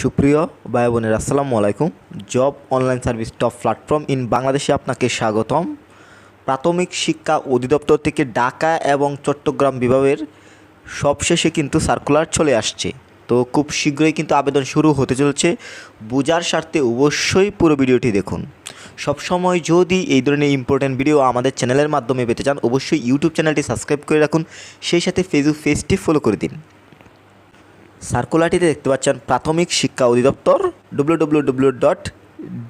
সুপ্রিয় ভাই বোনের, আসসালামু আলাইকুম। Job online service top platform in বাংলাদেশে আপনাকে স্বাগতম। প্রাথমিক শিক্ষা অধিদপ্তর থেকে ঢাকা এবং চট্টগ্রাম বিভাগের সবশেষে কিন্তু সার্কুলার চলে আসছে। তো খুব শীঘ্রই কিন্তু আবেদন শুরু হতে চলেছে। বোঝার স্বার্থে অবশ্যই পুরো ভিডিওটি দেখুন। সবসময় যদি এই ধরনের ইম্পর্ট্যান্ট ভিডিও আমাদের চ্যানেলের মাধ্যমে পেতে চান, অবশ্যই ইউটিউব চ্যানেলটি সাবস্ক্রাইব করে রাখুন। সেই সাথে ফেসবুক পেজটি ফলো করে দিন। সার্কুলারটিতে দেখতে পাচ্ছেন প্রাথমিক শিক্ষা অধিদপ্তর W W W dot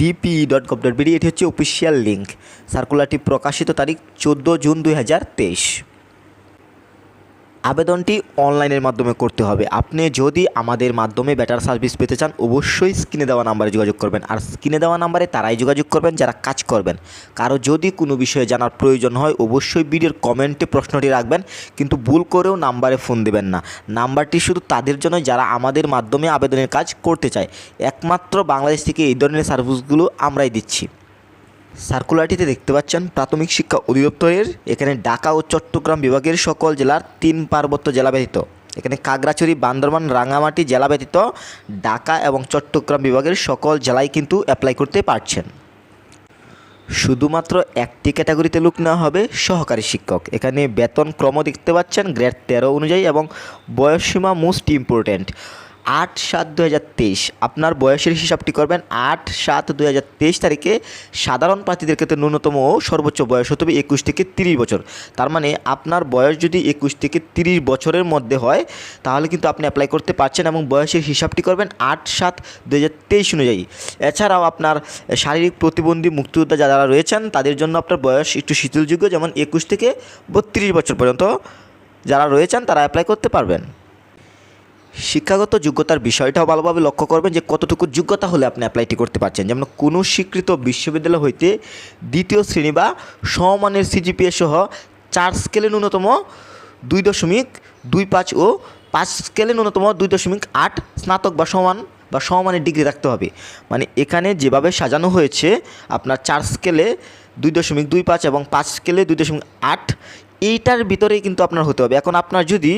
DP dot gov dot BD এটি হচ্ছে অফিসিয়াল লিঙ্ক সার্কুলারটি প্রকাশিত তারিখ চোদ্দ জুন দুই হাজার তেইশ। আবেদনটি অনলাইনের মাধ্যমে করতে হবে। আপনি যদি আমাদের মাধ্যমে বেটার সার্ভিস পেতে চান, অবশ্যই স্ক্রিনে দেওয়া নাম্বারে যোগাযোগ করবেন। আর স্ক্রিনে দেওয়া নাম্বারে তারাই যোগাযোগ করবেন, যারা কাজ করবেন। কারও যদি কোনো বিষয়ে জানার প্রয়োজন হয়, অবশ্যই ভিডিওর কমেন্টে প্রশ্নটি রাখবেন, কিন্তু ভুল করেও নাম্বারে ফোন দেবেন না। নাম্বারটি শুধু তাদের জন্য, যারা আমাদের মাধ্যমে আবেদনের কাজ করতে চায়। একমাত্র বাংলাদেশ থেকে এই ধরনের সার্ভিসগুলো আমরাই দিচ্ছি। সার্কুলারটিতে দেখতে পাচ্ছেন প্রাথমিক শিক্ষা অধিদপ্তরের, এখানে ঢাকা ও চট্টগ্রাম বিভাগের সকল জেলার তিন পার্বত্য জেলা ব্যতীত। এখানে কাগড়াছড়ি বান্দরবান রাঙামাটি জেলা ব্যতীত ঢাকা এবং চট্টগ্রাম বিভাগের সকল জেলায় কিন্তু অ্যাপ্লাই করতে পারছেন। শুধুমাত্র একটি ক্যাটাগরিতে লোক নেওয়া হবে সহকারী শিক্ষক। এখানে বেতন ক্রম দেখতে পাচ্ছেন, গ্রেড তেরো অনুযায়ী এবং বয়সসীমা মোস্ট ইম্পর্ট্যান্ট আট সাত দু হাজার তেইশ। আপনার বয়সের হিসাবটি করবেন আট সাত দু হাজার তেইশ তারিখে সাধারণ প্রার্থীদের ক্ষেত্রে ন্যূনতম সর্বোচ্চ বয়স হতে হবে একুশ থেকে তিরিশ বছর। তার মানে আপনার বয়স যদি একুশ থেকে তিরিশ বছরের মধ্যে হয়, তাহলে কিন্তু আপনি অ্যাপ্লাই করতে পারছেন এবং বয়সের হিসাবটি করবেন আট সাত দু হাজার তেইশ অনুযায়ী। এছাড়াও আপনার শারীরিক প্রতিবন্ধী মুক্তিযোদ্ধা যারা রয়েছেন, তাদের জন্য আপনার বয়স একটু শিথিলযোগ্য, যেমন একুশ থেকে বত্রিশ বছর পর্যন্ত যারা রয়েছেন, তারা অ্যাপ্লাই করতে পারবেন। শিক্ষাগত যোগ্যতার বিষয়টাও ভালোভাবে লক্ষ্য করবেন যে কতটুকু যোগ্যতা হলে আপনি অ্যাপ্লাইটি করতে পারছেন। যেমন কোনো স্বীকৃত বিশ্ববিদ্যালয় হইতে দ্বিতীয় শ্রেণি বা সমমানের সিজিপিএ সহ চার স্কেলে ন্যূনতম দুই দশমিক দুই পাঁচ ও পাঁচ স্কেলে ন্যূনতম দুই দশমিক আট স্নাতক বা সমান বা সমমানের ডিগ্রি রাখতে হবে। মানে এখানে যেভাবে সাজানো হয়েছে, আপনার চার স্কেলে দুই দশমিক দুই পাঁচ এবং পাঁচ স্কেলে দুই দশমিক আট এইটার ভিতরেই কিন্তু আপনার হতে হবে। এখন আপনার যদি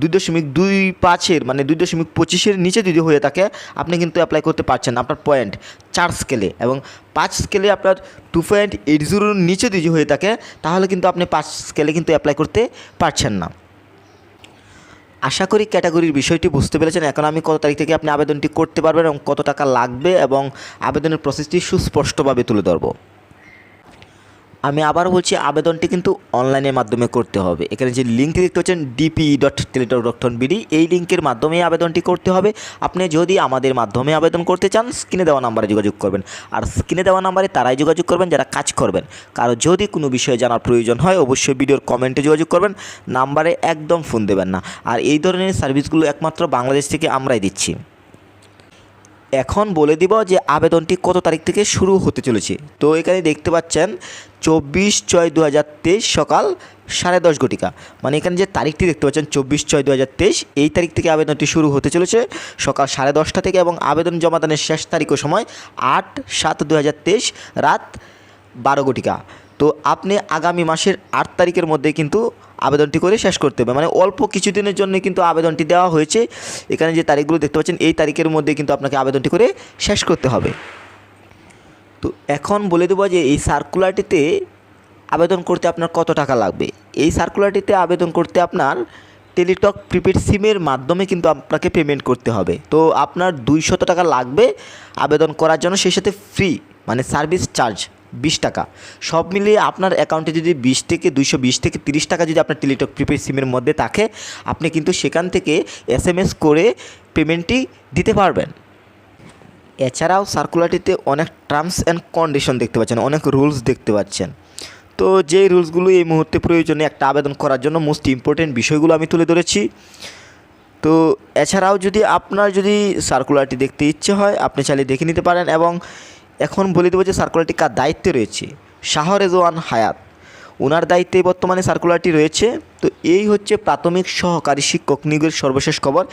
দুই দশমিক দুই পাঁচের মানে দুই দশমিক পঁচিশের নিচে যদি হয়ে থাকে, আপনি কিন্তু অ্যাপ্লাই করতে পারছেন আপনার পয়েন্ট চার স্কেলে এবং পাঁচ স্কেলে আপনার টু পয়েন্ট এইট জিরোর নিচে যদি হয়ে থাকে, তাহলে কিন্তু আপনি পাঁচ স্কেলে কিন্তু অ্যাপ্লাই করতে পারছেন না। আশা করি ক্যাটাগরির বিষয়টি বুঝতে পেরেছেন। এখন আমি কত তারিখ থেকে আপনি আবেদনটি করতে পারবেন এবং কত টাকা লাগবে এবং আবেদনের প্রসেসটি সুস্পষ্টভাবে তুলে ধরবো। আমি আবার বলছি, আবেদনটি কিন্তু অনলাইনের মাধ্যমে করতে হবে। এখানে যে লিঙ্কটি দেখতে পাচ্ছেন DP dot Teletalk dot BD এই লিঙ্কের মাধ্যমে আবেদনটি করতে হবে। আপনি যদি আমাদের মাধ্যমে আবেদন করতে চান, স্ক্রিনে দেওয়া নাম্বারে যোগাযোগ করবেন। আর স্ক্রিনে দেওয়া নাম্বারে তারাই যোগাযোগ করবেন, যারা কাজ করবেন। কারও যদি কোনো বিষয়ে জানার প্রয়োজন হয়, অবশ্যই ভিডিওর কমেন্টে যোগাযোগ করবেন। নাম্বারে একদম ফোন দেবেন না। আর এই ধরনের সার্ভিসগুলো একমাত্র বাংলাদেশ থেকে আমরাই দিচ্ছি। এখন বলে দিব যে আবেদনটি কত তারিখ থেকে শুরু হতে চলেছে। তো এখানে দেখতে পাচ্ছেন, চব্বিশ ছয় দু সকাল সাড়ে দশ ঘটিকা। মানে এখানে যে তারিখটি দেখতে পাচ্ছেন, চব্বিশ ছয় দু এই তারিখ থেকে আবেদনটি শুরু হতে চলেছে সকাল সাড়ে দশটা থেকে এবং আবেদন জমাদানের শেষ তারিখ ও সময় আট সাত দু রাত বারো ঘটিকা। তো আপনি আগামী মাসের আট তারিখের মধ্যে কিন্তু আবেদনটি করে শেষ করতে হবে। মানে অল্প কিছুদিনের জন্য কিন্তু আবেদনটি দেওয়া হয়েছে। এখানে যে তারিখগুলো দেখতে পাচ্ছেন, এই তারিখের মধ্যে কিন্তু আপনাকে আবেদনটি করে শেষ করতে হবে। তো এখন বলে দেবো যে এই সার্কুলারটিতে আবেদন করতে আপনার কত টাকা লাগবে? এই সার্কুলারটিতে আবেদন করতে আপনার টেলিটক প্রিপেড সিমের মাধ্যমে কিন্তু আপনাকে পেমেন্ট করতে হবে। তো আপনার দুইশত টাকা লাগবে আবেদন করার জন্য, সেই সাথে ফ্রি মানে সার্ভিস চার্জ বিশ টাকা। সব মিলিয়ে আপনার অ্যাকাউন্টে যদি বিশ থেকে দুইশো বিশ থেকে তিরিশ টাকা যদি আপনার টেলিটক প্রিপেড সিমের মধ্যে থাকে, আপনি কিন্তু সেখান থেকে এস করে পেমেন্টটি দিতে পারবেন। এছাড়াও সার্কুলারটিতে অনেক টার্মস অ্যান্ড কন্ডিশন দেখতে পাচ্ছেন, অনেক রুলস দেখতে পাচ্ছেন। তো যে রুলসগুলো এই মুহূর্তে প্রয়োজনে একটা আবেদন করার জন্য মোস্ট ইম্পর্টেন্ট বিষয়গুলো আমি তুলে ধরেছি। তো এছাড়াও যদি আপনার যদি সার্কুলারটি দেখতে ইচ্ছে হয়, আপনি চাইলে দেখে নিতে পারেন এবং এখন বলে দেবো যে সার্কুলারটি কার দায়িত্বে রয়েছে। শাহ রেজওয়ান হায়াত। ওনার দায়িত্বে বর্তমানে সার্কুলারটি রয়েছে। তো এই হচ্ছে প্রাথমিক সহকারী শিক্ষক নিয়োগের সর্বশেষ খবর।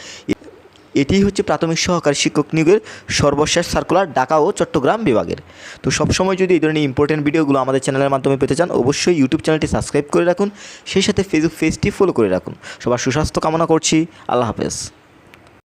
এটি হচ্ছে প্রাথমিক সহকারী শিক্ষক নিয়োগের সর্বশেষ সার্কুলার ঢাকা ও চট্টগ্রাম বিভাগের। তো সবসময় যদি এই ধরনের ইম্পর্টেন্ট ভিডিওগুলো আমাদের চ্যানেলের মাধ্যমে পেতে চান, অবশ্যই ইউটিউব চ্যানেলটি সাবস্ক্রাইব করে রাখুন। সেই সাথে ফেসবুক পেজটি ফলো করে রাখুন। সবার সুস্বাস্থ্য কামনা করছি। আল্লাহ হাফেজ।